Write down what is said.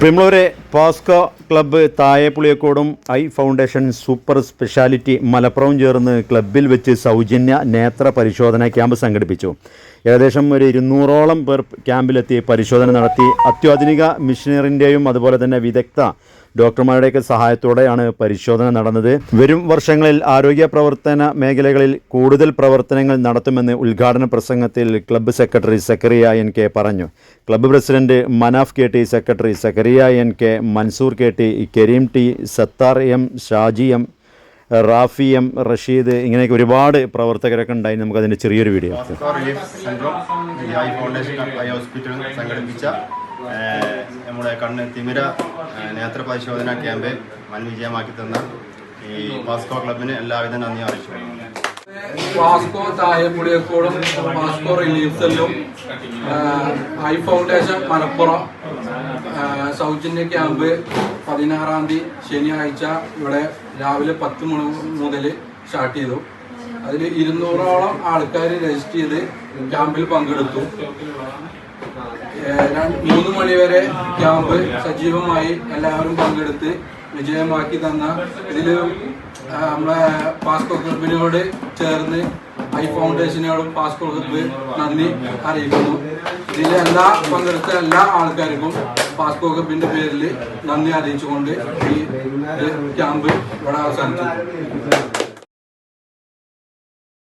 പ്രിമുളവരെ പാസ്കോ ക്ലബ്ബ് തായപ്പുളിയക്കോടും eye foundation super speciality മലപ്പുറവും ചേർന്ന് ക്ലബ്ബിൽ വെച്ച് സൗജന്യ നേത്ര പരിശോധന ക്യാമ്പ് സംഘടിപ്പിച്ചു. ഏകദേശം ഒരു ഇരുന്നൂറോളം പേർ ക്യാമ്പിലെത്തി പരിശോധന നടത്തി. അത്യാധുനിക മിഷനറിന്റെയും അതുപോലെ തന്നെ വിദഗ്ധ ഡോക്ടർമാരുടെയൊക്കെ സഹായത്തോടെയാണ് പരിശോധന നടന്നത്. വരും വർഷങ്ങളിൽ ആരോഗ്യ പ്രവർത്തന മേഖലകളിൽ കൂടുതൽ പ്രവർത്തനങ്ങൾ നടത്തുമെന്ന് ഉദ്ഘാടന പ്രസംഗത്തിൽ club secretary Zakariya N K പറഞ്ഞു. Club president Manaf K T secretary Zakariya N K Mansoor K T Kareem T Sathar M Shaji M Rafi M Rasheed ഇങ്ങനെയൊക്കെ ഒരുപാട് പ്രവർത്തകരൊക്കെ ഉണ്ടായി. നമുക്കതിന്റെ ചെറിയൊരു വീഡിയോ ഫൗണ്ടേഷൻ ഐ ഹോസ്പിറ്റലും സംഘടിപ്പിച്ച നമ്മുടെ കണ്ണ് തിമിര നേത്ര പരിശോധന ക്യാമ്പ് വൻ വിജയമാക്കി തന്ന ഈ പാസ്കോ ക്ലബിന് എല്ലാവിധ നന്ദി അറിയിച്ചു വാസ്കോ തായപ്പുളിയക്കോടും വാസ്കോ റിലീഫ് സെല്ലും ഐ ഫൗണ്ടേഷൻ മലപ്പുറം സൗജന്യ ക്യാമ്പ് പതിനാറാം തീയതി ശനിയാഴ്ച ഇവിടെ രാവിലെ പത്ത് മണി മുതൽ സ്റ്റാർട്ട് ചെയ്തു. അതിൽ ഇരുന്നൂറോളം ആൾക്കാർ രജിസ്റ്റർ ചെയ്ത് ക്യാമ്പിൽ പങ്കെടുത്തു. മൂന്ന് മണിവരെ ക്യാമ്പ് സജീവമായി എല്ലാവരും പങ്കെടുത്ത് വിജയമാക്കി തന്ന ഇതിൽ നമ്മളെ പാസ്പോർട്ട് ക്ലബിനോട് ചേർന്ന് ഐ ഫൗണ്ടേഷനോടും പാസ്പോർട്ട് ക്ലബ് നന്ദി അറിയിക്കുന്നു. ഇതിലെല്ലാ പങ്കെടുത്ത എല്ലാ ആൾക്കാർക്കും പാസ്പോർട്ട് ക്ലബിന്റെ പേരിൽ നന്ദി അറിയിച്ചുകൊണ്ട് ഈ ക്യാമ്പ് ഇവിടെ അവസാനിച്ചു